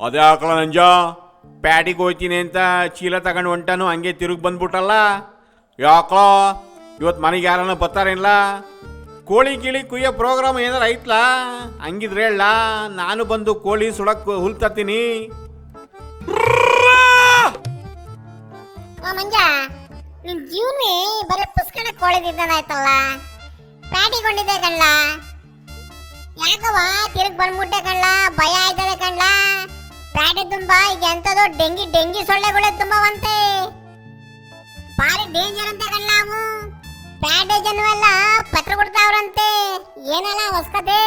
ಅದೇ ಆಕಳ ನಂಜ, ಪ್ಯಾಟಿಗೆ ಹೋಯ್ತೀನಿ ಅಂತ ಚೀಲ ತಗೊಂಡು ಹೊಂಟಾನು ಹಂಗೆ ತಿರುಗಿ ಬಂದ್ಬಿಟ್ಟಲ್ಲ? ಯಾಕೋ ಇವತ್ತು ಮನೆಗೆ ಯಾರನ್ನ ಬರ್ತಾರೇನಿಲ್ಲ ಕೋಳಿ ಗಿಳಿ ಕುಯ್ಯೋ ಪ್ರೋಗ್ರಾಮ್ ಏನಾರು ಐತ್ಲಾ? ಹಂಗಿದ್ರೆ ಹೇಳ, ನಾನು ಬಂದು ಕೋಳಿ ಸುಡಕ್ ಹುಲ್ ತರ್ತೀನಿ. ಆ, ಮಂಜ, ನಿನ್ ಜೀವನೇ ಯಾಕವ ತಿರುಗ್ ಬಂದ್ಬಿಟ್ಟೆ ಕಣ್ಲಾ? ಭಯ ಕಣ್ಲ ಪ್ಯಾಟಿ ತುಂಬಾ, ಈಗ ಎಂತದೋ ಡೆಂಗಿ ಡೆಂಗಿ ಸೊಳ್ಳೆಗಳೇ ತುಂಬವಂತೆ. ಬಾರಿ ಡೇಂಜರ್ ಅಂತ ಕಣ್ಣಾವು ಬ್ಯಾಂಡೇಜ್ ಪ್ಯಾಟೆ ಜನವೆಲ್ಲ ಪತ್ರ ಕೊಡ್ತಾವ್ರಂತೆ. ಏನಲ್ಲ ಹೊಸ್ಕತೆ?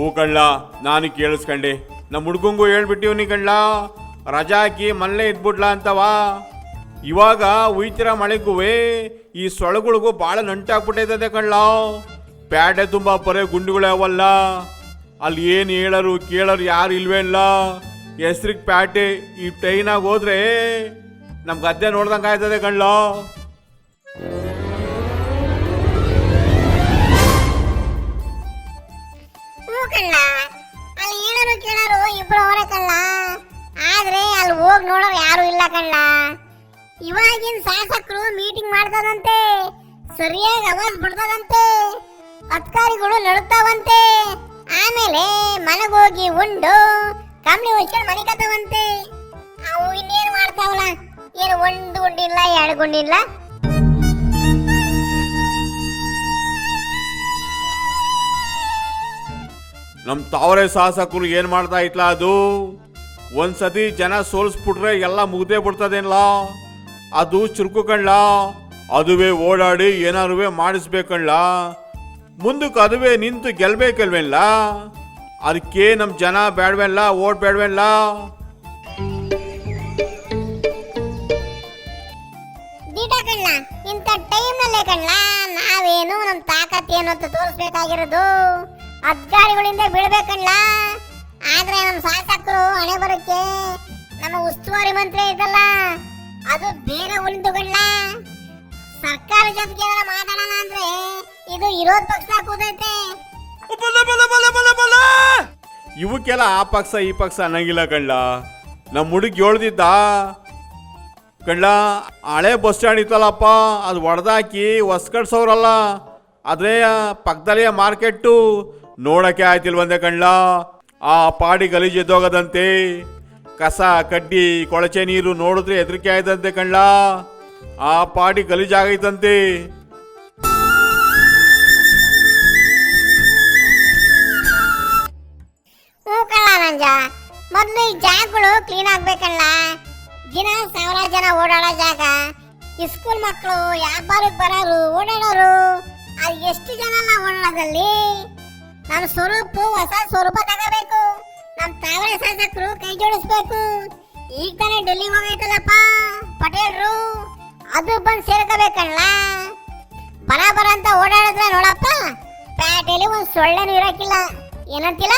ಓ ಕಳ್ಳ ನಾನು ಕೇಳಿಸ್ಕಂಡೆ. ನಮ್ಮ ಹುಡ್ಗಂಗೂ ಹೇಳ್ಬಿಟ್ಟಿವ್ನಿ ಕಳ್ಳ ರಜಾ ಹಾಕಿ ಮಲ್ಲೆ ಇದ್ಬಿಡ್ಲಾ ಅಂತವಾ. ಇವಾಗ ಉಯ್ತಿರ ಮಳೆಗುವೆ ಈ ಸೊಳಗುಳಿಗೂ ಭಾಳ ನಂಟಾಗ್ಬಿಟ್ಟೈತದೆ ಕಳ್ಳ ಪ್ಯಾಟೆ ತುಂಬ ಬರೇ ಗುಂಡುಗಳೇ ಅವಲ್ಲ. ಅಲ್ಲಿ ಏನು ಹೇಳರು ಕೇಳರು ಯಾರು ಇಲ್ವೇ ಇಲ್ಲ ಹೆಸ್ರಿಗೆ ಪ್ಯಾಟೆ ಈ ಟ್ರೈನಾಗ ಹೋದ್ರೆ ನಮ್ಮ ಗದ್ದೆ ನೋಡ್ದಂಗೆ ಆಯ್ತದೆ ಕಣ್ಣ ಅವರೇ ಕಣ್ಣ ಆದ್ರೆ ಅಲ್ಲಿ ಹೋಗಿ ನೋಡೋರು ಯಾರು ಇಲ್ಲ ಕಣ್ಣ ಇವಾಗಿನ ಶಾಸಕರು ಮೀಟಿಂಗ್ ಮಾಡ್ತಾರಂತೆ ಸರಿಯಾಗಿ ಅವಾಜ್ ಬಿಡ್ತದಂತೆ, ಅಧಿಕಾರಿಗಳು ನಡುತ್ತಾವಂತೆ ಆಮೇಲೆ ಮನೆಗೋಗಿ ಉಂಡು. ಕಂಬಳಿ ಉಳ್ಸ್ಕೊಂಡು ಮನೆ ಕತ್ತವಂತೆ ಅವು ಇನ್ನೇನು ಮಾಡ್ತಾವಲ್ಲ? ಏನು ಒಂದು ಗುಂಡಿಲ್ಲ, ಎರಡು ಗುಂಡಿಲ್ಲ? ನಮ್ಮ ತಾವರೆ ಸಾಹಸಕರು ಏನು ಮಾಡ್ತಾ ಇತ್ಲ ಅದು? ಒಂದ್ಸತಿ ಜನ ಸೋಲಿಸ್ಬಿಟ್ರೆ ಎಲ್ಲ ಮುಗ್ದೇ ಬಿಡ್ತದೇನ್ಲ? ಅದು ಚುರುಕು ಕಣ್ಲ ಅದುವೇ ಓಡಾಡಿ ಏನಾರುವೆ ಮಾಡಿಸ್ಬೇಕಣ್ಲ? ಮುಂದಕ್ಕೆ ಅದುವೇ ನಿಂತು ಗೆಲ್ಬೇಕಲ್ವೇನ್ಲ? ಅದಕ್ಕೆ ನಮ್ಮ ಜನ ಬೇಡವೆಲ್ಲ ಓಟ್ ಬೇಡವೆಲ್ಲ ದೀಟ ಕಣ್ಣ ಇಂಥ ಟೈಮ್ನಲ್ಲೇ ಕಣ್ಣ ನಾವೇನು ನಮ್ಮ ತಾಕತ್ ಏನು ಅಂತ ತೋರಿಸ್ಬೇಕಾಗಿರೋದು? ಅಧಿಕಾರಿಗಳಿಂದ ಬೀಳ್ಬೇಕಣ್ಣ ಆದ್ರೆ ನಮ್ಮ ಶಾಸಕರು ಹಣೆ ಬರಕ್ಕೆ ನಮ್ಮ ಉಸ್ತುವಾರಿ ಮಂತ್ರಿ ಐತಲ್ಲ ಅದು ಬೇಗ ಉಳಿದುಗಣ್ಣ ಸರ್ಕಾರ ಜೊತೆಗೆ ಮಾತಾಡೋಣ ಅಂದ್ರೆ ಇದು ವಿರೋಧ ಪಕ್ಷ ಕೂದೈತೆ ಇವಕ್ಕೆಲ್ಲ ಆ ಪಕ್ಷ, ಈ ಪಕ್ಷ ಅನ್ನಂಗಿಲ್ಲ ಕಂಡ ನಮ್ಮ ಹುಡುಗಿ ಹೇಳ್ದಿದ್ದ ಕಂಡ ಹಳೆ ಬಸ್ ಸ್ಟ್ಯಾಂಡ್ ಇತ್ತಲ್ಲಪ್ಪ, ಅದು ಒಡೆದಾಕಿ ಹೊಸ್ಕಡ್ಸೋರಲ್ಲ ಅದೇ ಪಕ್ಕದಲ್ಲೇ ಮಾರ್ಕೆಟ್ಟು ನೋಡಕ್ಕೆ ಆಯ್ತಿಲ್ವಂದೆ ಕಣ್ಲಾ. ಆ ಪಾಡಿ ಗಲೀಜು ಎದ್ದೋಗದಂತೆ, ಕಸ, ಕಡ್ಡಿ, ಕೊಳಚೆ ನೀರು ನೋಡಿದ್ರೆ ಹೆದರಿಕೆ ಆಯ್ತಂತೆ ಕಂಡ ಆ ಪಾಡಿ ಗಲೀಜಾಗೈತಂತೆ. ನಂಜ ಮೊದಲು ಈ ಜಾಗಗಳು ಕ್ಲೀನ್ ಆಗ್ಬೇಕಲ್ಲ. ದಿನ ಸಾವಿರ ಜನ ಓಡಾಡೋ ಜಾಗ. ಸ್ಕೂಲ್ ಮಕ್ಕಳು ವ್ಯಾಪಾರಕ್ಕೆ ಬರೋರು, ಓಡಾಡೋರು? ಅದು ಎಷ್ಟು ಜನ ಓಡಾಡೋದಲ್ಲಿ ನಮ್ಮ ಸ್ವರೂಪ ಹೊಸ ಸ್ವರೂಪ ತಗೋಬೇಕು. ನಮ್ಮ ತಾವರೆ ಶಾಸಕರು ಕೈ ಜೋಡಿಸ್ಬೇಕು. ಈಗ ತಾನೇ ಡೆಲ್ಲಿ ಹೋಗೈತಲ್ಲಪ್ಪ, ಪಟೇಲ್ರು. ಅದು ಬಂದು ಸೇರ್ಕೋಬೇಕಲ್ಲ. ಬರ ಬರ ಅಂತ ಓಡಾಡಿದ್ರೆ ನೋಡಪ್ಪ, ಪ್ಯಾಟೆಲಿ ಒಂದು ಸೊಳ್ಳೆನೂ ಇರಕ್ಕಿಲ್ಲ ಏನಂತಿಲ್ಲ?